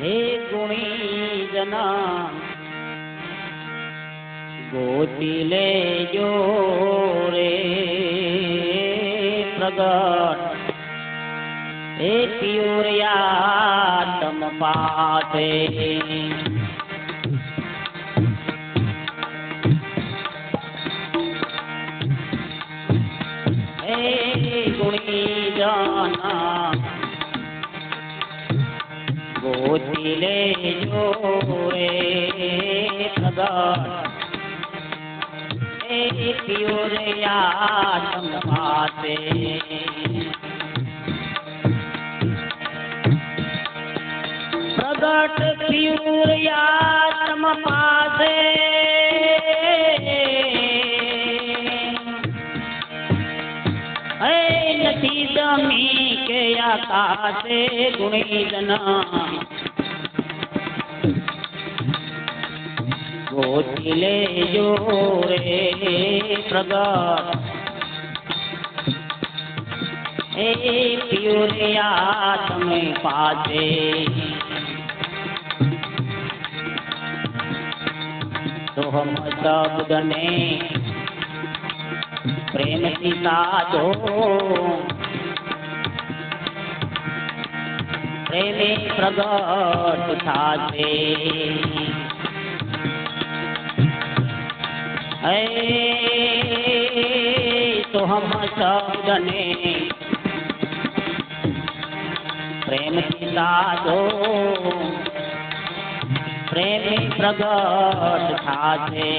હે ગુણી જના ગોતી લેજો રે પ્રગટ. હે પિયુરિયા તમ પાસે ગુણી જના जो जोए सदा। एक योरया संभाते। प्रगट क्यूरया समपासे सीद में कया गोतिले जो रे ए प्यूरिया तुम पासे तो हम सब गने प्रेम सीता जो प्रेम प्रगट थाते तो हम सब जने प्रेम सीता जो प्रेम प्रगट थाजे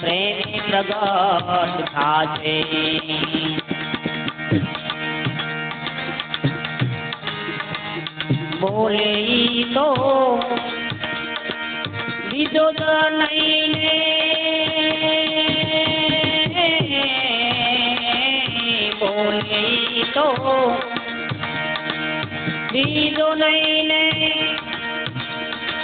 प्रेम प्रगट थाजे बोले तो विदो नहीं बोले तो विदो नहीं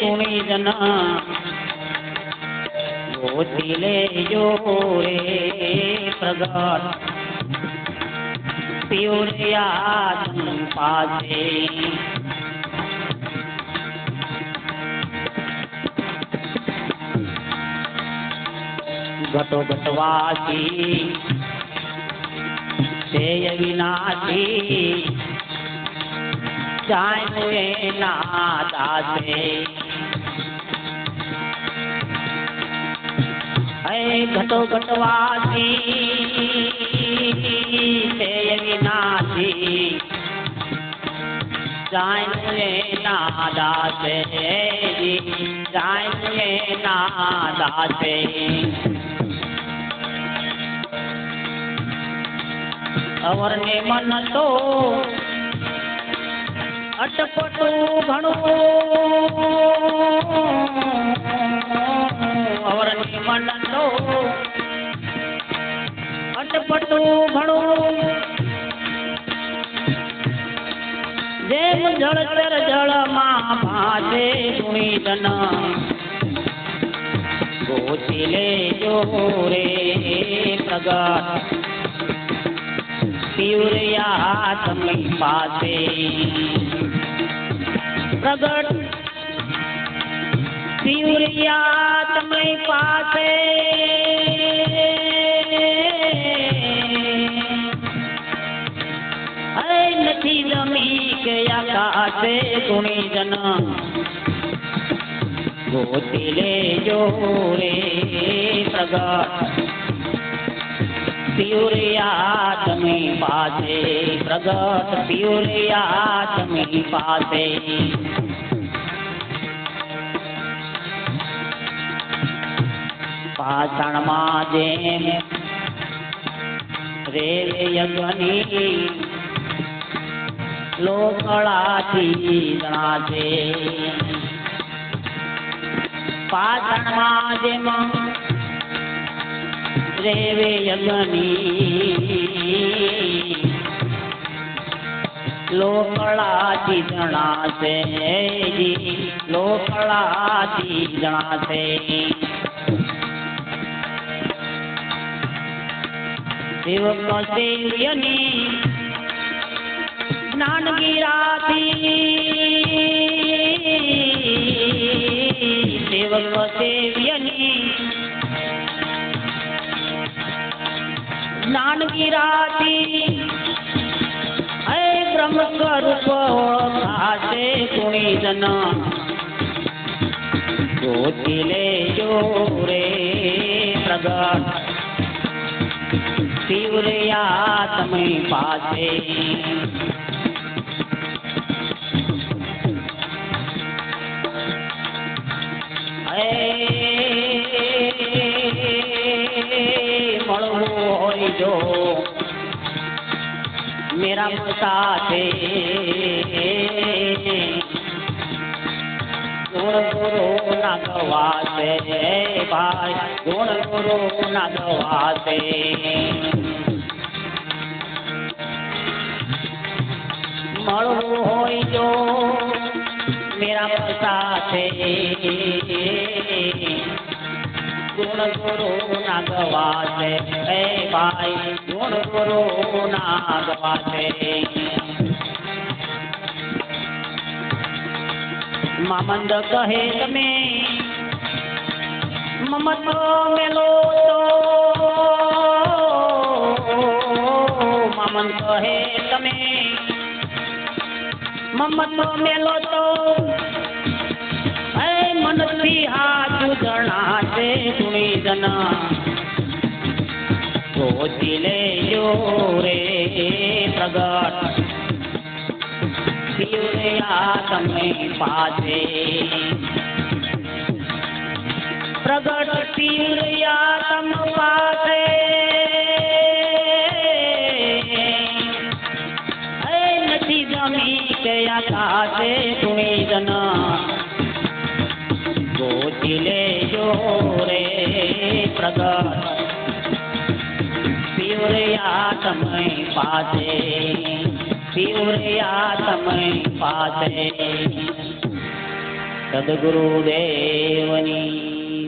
कुणी जना ಗೋತಿಲೆ ಯೋರೆ ಪ್ರಗಾರ ಪಿಯೋರಿಯಾದಂ ಪಾದೆ घटो घटवासी से विनाशी चाय मुए ना दासे। ભય ઘટો ઘટવાથી તે વિનાથી જાણે નાદા છે જાણે નાદા છે અવરને મન તો અટપટું ઘણું. અટપટું ઘણું જેમ જળચર જળમાં ભાસે ગુણી જન ગોતી લેજો રે પ્રગટ પિયુરિયા તમે પાસે. પ્રગટ. પિયુરિયા તમે પાસે. ताते सुनी जना। गोतिले जोरे सगा। प्युरियात में पासे प्रगत में पासे। पाषण माजे रेल यज्ञनी લોકળાથી જણાશે પાટણમાં જેમ રેવે યજ્ઞની લોકળાથી જણાશે લોકળાથી જણાશે. શિવનો स्नान गिरा सेवक सेवियनी स्नान गिरा अय ब्रह्म स्वरूप ओळखासे कुणी जन। ज्योतिले जोरे प्रगट। तीव्र आत्मे पासे। હોય જો મેરા સાથે ગુણ ગુરુ ના ગવાશે ભાઈ ગુણ ગુરુ ના ગવાશે મળવું હોય જો મેરા સાથે ગુણ ગુરુ ના ગવાશે હે ભાઈ, ગુણ ગુરુ ના ગવાશે મામંદ કહે તમે, મમતો મેલો તો મામંદ કહે તમે, મમતો મેલો તો મનથી હાથ જણાશે પ્રગટ શિવયા તમે પાસે પ્રગટ શિવયા તમ પાસે હે નથી જમી કે આકાશે ગુણીજન ગોતી લેજો રે પ્રગટ पीवरिया समय पाते पीवरिया समय पाते। सदगुरुदेवनी।